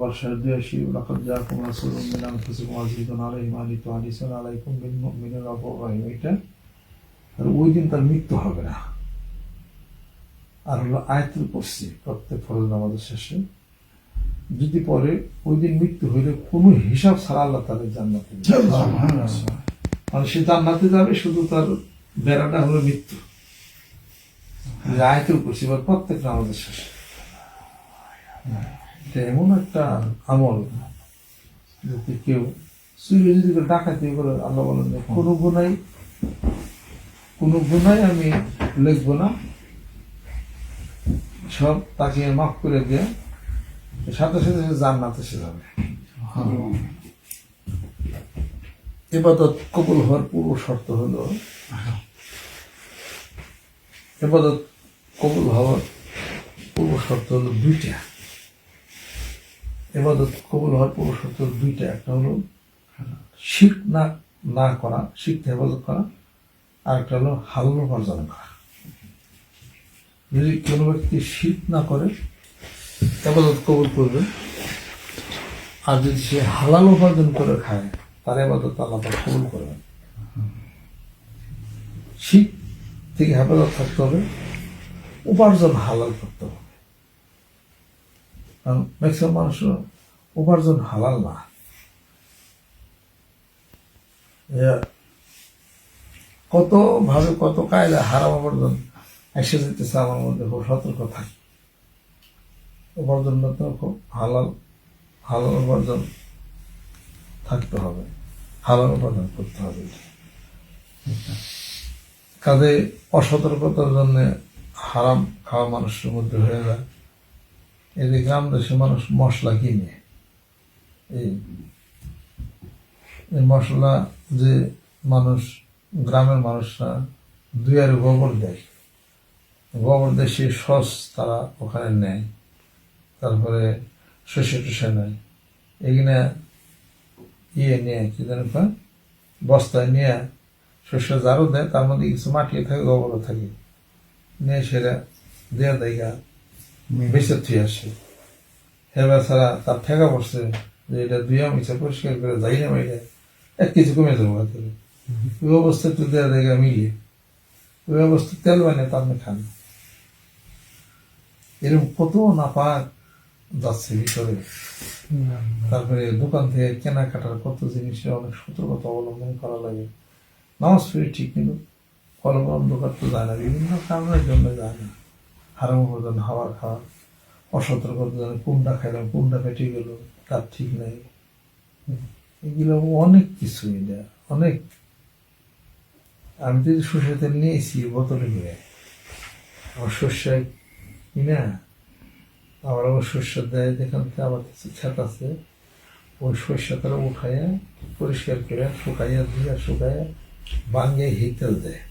والشهر দুয়াশি لقد جاءكم رسول من أنفسكم عزيز عليه ما عنتم حريص عليكم بالمؤمنين رؤوف رحيم এটা আর ওই দিন তার মৃত্যু হবে না আর হলো আয়াতুল কুরসি প্রত্যেক ফরজ নামাজের শেষে যদি পরে ওই দিন মৃত্যু হইলে কোনো হিসাব ছাড়া আল্লাহ তাদের জান্নাতে দিবে। মানে সে জান্নাতে যাবে শুধু তার বেড়াটা হলো মৃত্যু যে আয়াতুল কুরসি বা প্রত্যেক নামাজের শেষে এটা এমন একটা আমল যদি কেউ চুরি যদি কেউ ডাকাতি করে আল্লাহ বলেন কোনো গুণাই কোনো গুণাই আমি লিখব না। সব তাকে মাফ করে দিয়ে সাথে সাথে সে জান্নাতে সে যাবে। এবাদত কবুল হওয়ার পূর্ব শর্ত হলো এবাদত কবুল হওয়ার পূর্ব শর্ত হলো দুইটা। এবাদত কবুল হওয়ার পূর্ব শর্ত দুইটা, একটা হলো শিখ না না করা শিখতে হেফাজত করা, আর একটা হলো হালাল উপার্জন করা। যদি কোনো ব্যক্তি শীত না করে, এবাদত কবুল করবে। আর যদি সে হালাল উপার্জন করে খায়, তার এবাদত আল্লাহ কবুল করবেন। শীত থেকে হেফাজত থাকতে হবে, উপার্জন হালাল করতে হবে। কারণ ম্যাক্সিমাম মানুষের উপার্জন হালাল না। এ কত ভাবে কত কায়দা হারাম উপার্জন এসে যেতেছে আমার মধ্যে খুব সতর্ক থাকি। উপার্জনটা তো খুব হালাল হালাল উপার্জন থাকতে হবে, হালাল উপার্জন করতে হবে। কাজে অসতর্কতার জন্য হারাম খাওয়া মানুষের মধ্যে হয়ে যায়। এই গ্রাম দেশে মানুষ মশলা কিনে, এই মশলা যে মানুষ, গ্রামের মানুষরা দুই আর গোবর দেয়, গোবর দিয়ে সেই সস তারা ওখানে নেয়, তারপরে শস্য টসে নেয় এখানে ইয়ে নিয়ে কি জানি বস্তায় নিয়ে শস্য যারও দেয়, তার মধ্যে কিছু মাটিয়ে থাকে, গোবরও থাকে, নিয়ে সেটা দেয়া দেখা বেঁচে থুই আসে। হেবা ছাড়া তার ঠেকা পড়ছে যে এটা দুইয়া মিছে পরিষ্কার করে যাই না বাইরে এক কিছু কমে যাব হাতে ওই অবস্থা একটু দেয়া জায়গা মিলিয়ে। ওই অবস্থা তেল বানিয়ে তার আপনি খান। এরকম কত নাপাক যাচ্ছে ভিতরে তারপরে দোকান থেকে কেনাকাটার কত জিনিসে অনেক সতর্কতা অবলম্বন করা লাগে। নামাজ পড়ি ঠিক কিন্তু কলম অন্ধকার তো যায় না বিভিন্ন কারণের জন্য যায় না। হারাম উপার্জন হাওয়া খাওয়া অসতর্কতা জন্য কুন্ডা খাইলাম কুন্ডা ফেটে গেল, তার ঠিক নাই। এগুলো অনেক কিছু এটা অনেক। আমি যদি সর্ষের তেল নিয়েছি বোতলে করে আমার সর্ষে কিনা আবার আবার শস্য দেয় যেখান থেকে আবার কিছু ক্ষেত আছে, ওই শস্য তারা উঠাইয়া, পরিষ্কার করে শুকাইয়া দিয়ে শুকাইয়া বাঙ্গে হিতেল দেয়।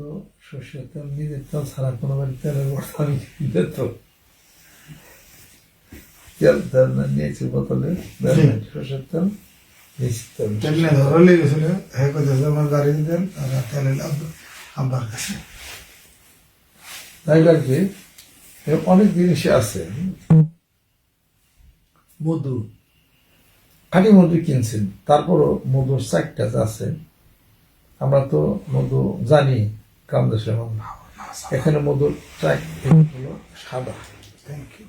তো সর্ষের তেল নিজের তেল ছাড়া কোনো বাড়ি তেলের আমি দিত তেল তেল না নিয়েছি বোতলে। সর্ষের তেল তেল। গেছিল হ্যাঁ কথা আমার গাড়ি দেন আর তেলে আব্বার কাছে। তাই লাগবে অনেক জিনিসই আছে। মধু। খাঁটি মধু কিনছেন তারপরও মধুর চারটা আছে। আমরা তো মধু জানি। গ্রাম দেশের এখানে মধুর চাক হলো সাদা। থ্যাংক ইউ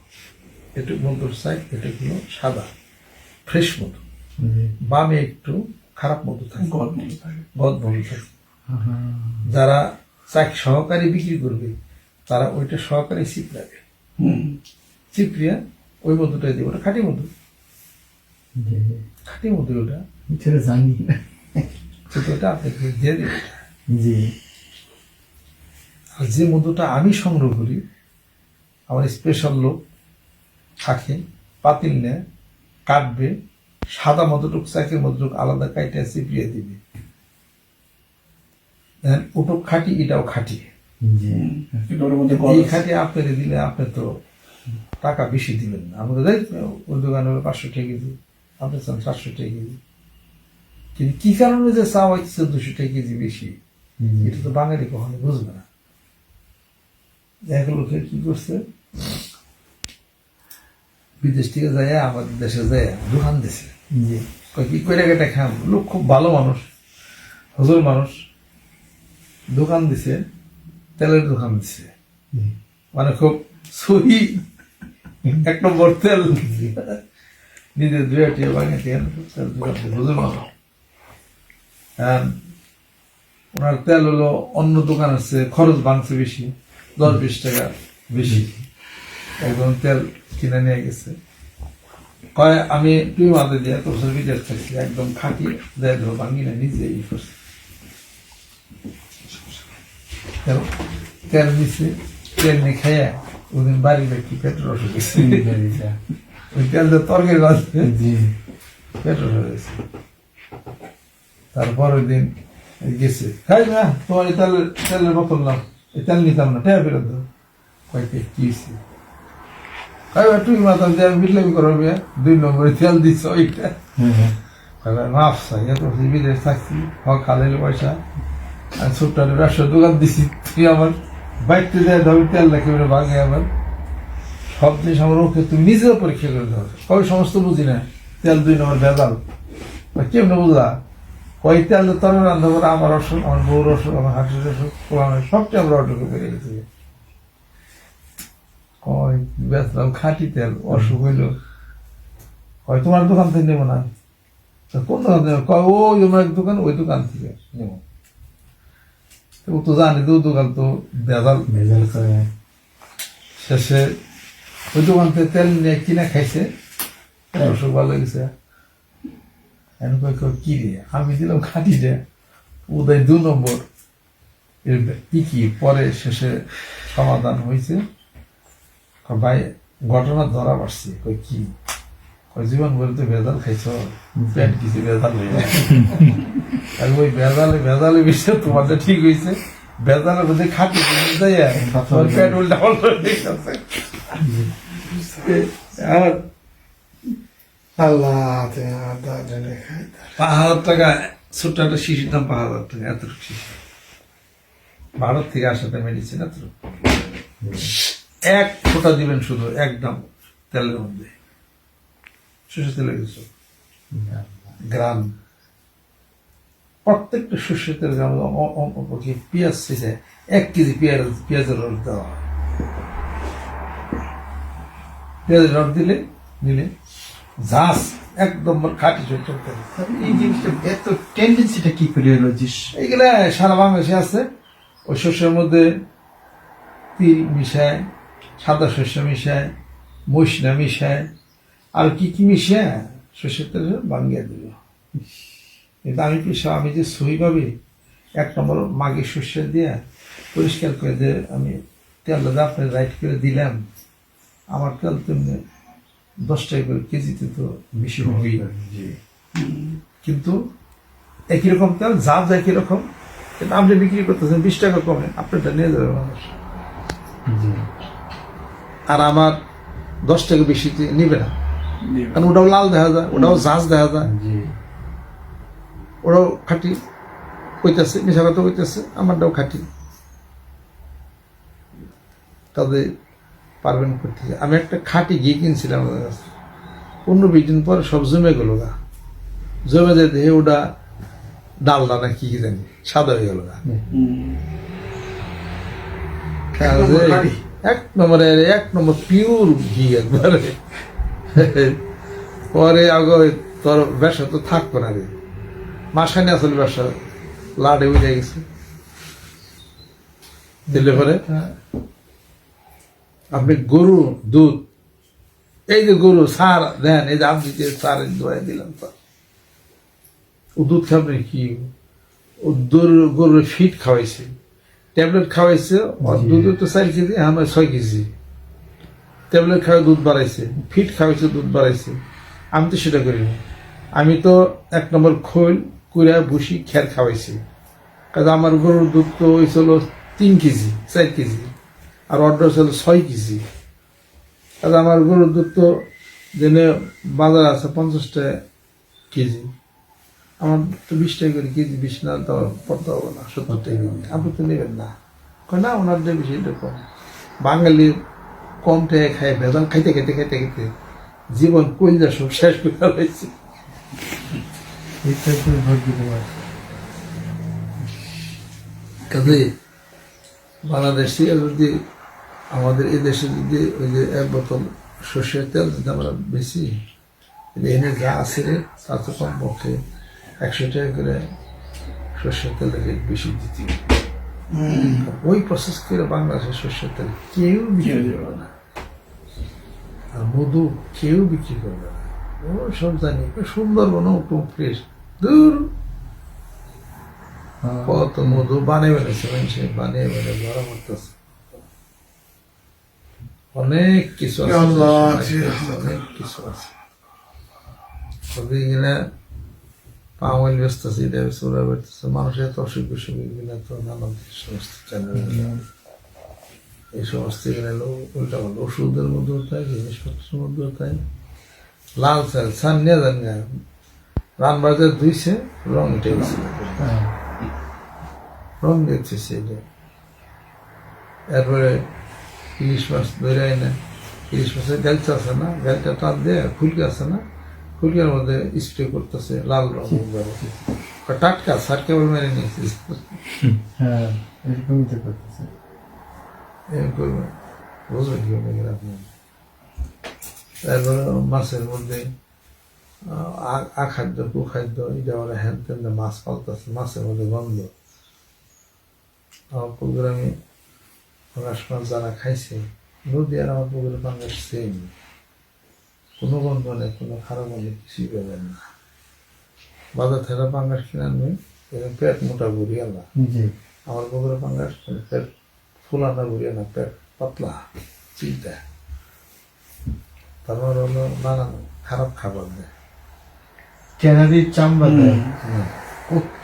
একটু মধুর চাক এটা হলো সাদা। ফ্রেশ মধু। বামে একটু খারাপ মধু থাকে। গদ মধু থাকে। যারা চাক সহকারে বিক্রি করবে তারা ওইটা সহকারী চিপড়াবে চিপড়িয়া ওই মধুটাই দেবে। ওটা খাঁটি মধু। খাঁটি মধু ওটা। জানি। না সেটা আপনাকে দিয়ে দেবে। জি। আর যে মধুটা আমি সংগ্রহ করি আমার স্পেশাল লোক থাকে পাতিল নেয় কাটবে সাদা মধুটুক চাকের মধুটুক আলাদা কাইটা চিপিয়ে দিবে। দেখেন ওটুক খাঁটি এটাও খাঁটি। জি। এই খাঁটি আপনাকে দিলে আপনি তো টাকা বেশি দিবেন না। আমাদের দেখ ওই দোকানে হলো পাঁচশো টাকা কেজি আপনি চান চারশো টাকা কেজি। কিন্তু কি কারণে যে চাওয়া হচ্ছে দুশো টাকা কেজি বেশি? এটা তো বাঙালি কখনো বুঝবে না। এক লোকে কি করছে? বিদেশ থেকে যায় আমাদের দেশে যায় দোকান দিছে। কি করে কেটে খাম? লোক খুব ভালো মানুষ হজুর মানুষ। দোকান দিছে তেলের দোকান দিছে। মানে খুব সহি। এক নম্বর তেল। নিজে দুই আটিয়া বাঙে তেল দিছে, মানুষ। ওনার তেল হলো অন্য দোকান আছে খরচ ভাঙছে বেশি। দশ বিশ টাকা বেশি। একদম তেল কিনে নিয়ে গেছে। কয় আমি তুই মাতে দিয়ে তোর সাথে বিদেশ থাকছি একদম খাটি দেয় ধরো ভাঙি না নিজে ই করছে। তেল তেল দিছে তেল নিয়ে খেয়ে ওদিন বাড়ি ব্যক্তি পেট্রোল গেছে। ওই তেল দিয়ে তরকারি জি। পেট্রোল হয়ে গেছে। তারপর ওই দিন গেছে। খাই না তোমার এই তেলের বোতল নাম তেল নিতাম না টেয়া ফেরত দাও। কয়েকটা কি তুই মাথা দিয়ে আমি বিটলামি দুই নম্বরে তেল দিচ্ছ ওইটা। মাফ চাই এত বছর বিদেশ থাকছি হক খালের পয়সা আমি ছোট্ট ব্যবসার দোকান দিছি তুই আমার বাইকতে যায় ধর তেল রাখি ভাঙে আমার। সব জিনিস আমার ওকে তুমি নিজেও পরীক্ষা করে দাও। কবে সমস্ত বুঝি না তেল দুই নম্বর ভেজাল। কেমনে বুঝলা? কয় তেল তোর রান্না করে আমার অসুখ আমার বউর অসুখ আমার হাঁটুর অসুখ কোরআনের সবটা আমরা অটকে করে গেছি। কয় বেচলাম খাঁটি তেল অসুখ হইল। কয় তোমার দোকান থেকে নেব না? তা কোন দোকান থেকে? কয় ওই আমার এক দোকান ওই দোকান থেকে নেব। তো ও তো জানি তো দোকান তো বেজাল ভেজাল করে। শেষে ওই দোকান থেকে তেল নিয়ে কিনে খাইছে। অসুখ ভালো গেছে আমি কই কই, কি রে? আমি দিলাম খাটি রে। উদয় দু নম্বর। এর কি কি? পরে শেষে সমাধান হয়েছে ভাই ঘটনা ধরা পড়ছে। কই কি? কই জীবন বলে তো ভেজাল খাইছ। পেট কিছু ভেজাল হয়ে আর ওই ভেজালে ভেজালে বিষয় তোমাদের ঠিক হয়েছে ভেজালের মধ্যে খাটি পেট উল্টা পাল্টা হয়ে আর টাকা ছোট্ট একটা শিশির দাম হাজার টাকা ভারত থেকে আসাতে মেডিসিন এতটুকু। এক ফোঁটা দিবেন শুধু, একদম তেলের মধ্যে। সর্ষে তেলের কিছু গ্রাম। প্রত্যেকটা সর্ষের তেল গ্রাম পেঁয়াজ শেষে এক কেজি পেঁয়াজ, পেঁয়াজের রস দেওয়া হয়। পেঁয়াজের রস দিলে দিলে ঝাঁস একদম খাঁটি সরষের তেল এই জিনিসটা এত টেন্ডেন্সিটা কি করে হলো যে এইগুলা সারা বাংলাদেশে আছে। ওই শস্যের মধ্যে তিল মিশায়, সাদা শস্য মিশায় মশলা মিশায়। আর কি কি মিশায়? শস্যের তেল বাঙ্গিয়ে দিল। কিন্তু আমি কি আমি যে সহি ভাবে এক নম্বর মাগে শস্য দিয়ে পরিষ্কার করে দিয়ে আমি তেলটা আপনার রাইট করে দিলাম, আমার তেল তেমনি দশ টাকা করে কেজিতে তো বেশি হবেই। কিন্তু একই রকম তেল জাত একই রকম। কিন্তু আপনি বিক্রি করতেছেন বিশ টাকা কমে আপনারটা নিয়ে যাবে মানুষ। আর আমার দশ টাকা বেশি নিবে না। কারণ ওটাও লাল দেখা যায় ওটাও জাজ দেখা যায়। ওরাও খাটি কইতেছে মিশা কথা কইতেছে আমারটাও খাটি। তাদের পারবেন করতে আমি একটা খাঁটি ঘি কিনছিলাম ওদের কাছে। পনেরো বিশ দিন পরে সব জমে গেল গা। জমে যায় দেখে ওটা ডালদা না কি জানি সাদা হয়ে গেল গা। এক নম্বরে এক নম্বর পিওর ঘি একবারে। পরে আগে তোর ব্যবসা তো থাকবে না রে। মাসখানে আসলে ব্যবসা লাডে উঠে গেছে। দিলে পরে? আপনি গরু দুধ এই যে গরু সার দেন এই যে আপনি যে সার দোয়াই দিলাম তো। ও দুধ খাবে কি ও গরুর ফিট খাওয়াইছে। ট্যাবলেট খাওয়াইছে দুধ তো চার কেজি আমার ছয় কেজি। ট্যাবলেট খাওয়াই দুধ বাড়াইছে ফিট খাওয়াইছে দুধ বাড়াইছে। আমি তো সেটা করি না। আমি তো এক নম্বর খোল কুড়া ভুসি খের খাওয়াইছি। কাজে আমার গরুর দুধ তো হয়েছিল তিন কেজি চার কেজি। আর অর্ডার ছিল ছয় কেজি। আর আমার গরুর দুধ তো জেনে বাজার আছে পঞ্চাশটা কেজি। আমার তো বিশ টাকা করে কেজি বিশ না তো পড়তে হবে না। সত্তর টাকা আপনি তো নেবেন না। কয় না ওনার যে বেশি কম। বাঙালি কম টাকা খায় ভেজাল খাইতে খাইতে খাইতে খাইতে জীবন কইলা সব শেষ করে তোমার কাজে বাংলাদেশ থেকে যদি আমাদের এই দেশে যদি ওই যে এক বোতল সর্ষের তেল যদি আমরা বেশি এনে যা আছে রে তা তো কমপক্ষে একশো টাকা করে সর্ষের তেলের রেট বেশি দিতে। ওই প্রসেস করে বাংলাদেশের সর্ষের তেল কেউ বিক্রি করবে না। আর মধু কেউ বিক্রি করবে না। ও সব জানি সুন্দরবন ফ্রেশ দূর। কত মধু বানিয়ে বেড়েছে মানুষে বানিয়ে বেড়ে ধরা করতেছে অনেক কিছু আছে অনেক। কিছু, আছে। ব্যস্ত আছে এটা চোরা মানুষের এত অসুখ বিসুখ এগুলো তো নানান সমস্ত চ্যানেল এই সমস্ত এগুলো উল্টা পাল্টা ওষুধের মধ্যে তাই জিনিসপত্রের মধ্যে তাই। লাল চাল ছান নিয়ে যান রান বাজার ধুইছে রং রং দেখছে সেটা এরপরে ইলিশ মাছ ধরে আইনে ইলিশ মাছের গালচা আছে না গালচা টান দিয়ে ফুলকে আছে না ফুলকের মধ্যে স্প্রে করতেছে লাল রং। টাটকা সার কেবল মেরে নিয়েছে হ্যাঁ এরকমই তো করতেছে এরকম বুঝবেন কি আপনি তারপরে মাছের মধ্যে আখাদ্য কুখাদ্য এটা ওরা হ্যান মাছ পালতেছে মাছের মধ্যে গন্ধ আমার পাঙ্গাস যারা খাইছে নদী আর আমার পুকুরে পাঙ্গাস সেম কোনো গন্ধ নেই কোনো খারাপ নেই কিছুই পাবেন না। বাজার থেকে পাঙ্গাস কিনে আনবে এরকম পেট মোটা বুড়ি আল্লাহ। আমার পুকুরে পাঙ্গাস পেট ফুলানা বুড়িয়ে না পেট পাতলা চিন্তা তারপর হলো নানান খারাপ খাবার দেয়। ক্যানারির চামড়া দেয়। কত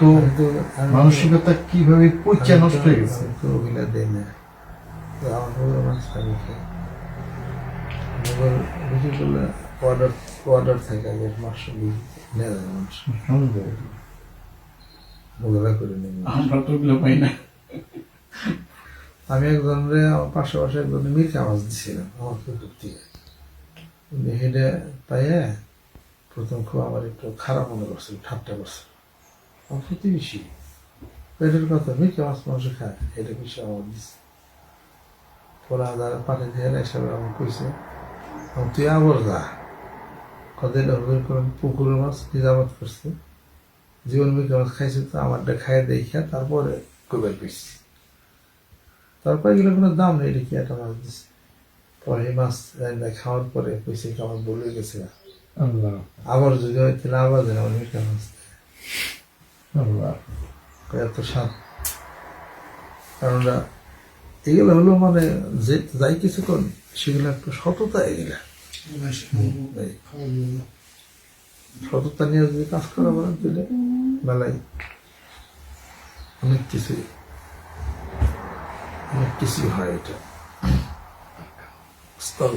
মানসিকতা কীভাবে পচে নষ্ট হয়ে গেছে। তো ওগুলা দেই না। আমার বিক্রি করলে অর্ডার অর্ডার থাকে আগে মাস নেওয়া যায় মানুষ করে পাই না। আমি একজনরে আমার পাশাপাশি একজন মির্কা আওয়াজ দিছিলাম আমার পুকুর থেকে উনি হেঁটে পাইয়ে প্রথম খুব আমার একটু খারাপ মনে করছিল ঠাট্টা করছিল আমার প্রতিবেশী পেটের কথা মির্কা মাছ মানুষ খায় এটা কিছু আমার দিচ্ছে পরে যারা পানি দিয়ে হিসাবে আমার কইছে তুই আবার যা। কদিন হুজুর করে পুকুরের মাছ নিজামত করছে। জীবন মির্কা মাছ খাইছে তো আমারটা খাইয়ে দেখে তারপরে কবের পেয়েছি। তারপরে এগুলো কোনো দাম নেই এটা কি একটা মাছ দিচ্ছে পরে এই মাছ রান্না খাওয়ার পরে পয়সা কি আমার বলে গেছে আবার যদি হয় তাহলে আবার দেন আমার মিঠা মাছ এত স্বাদ। কারণ এগুলো হলো মানে যে যাই কিছু করেন, সেগুলো একটু সততা এগুলা। সততা নিয়ে যদি কাজ করা বলেন তাহলে মেলায় অনেক কিছুই অনেক কিছুই হয় এটা। স্তর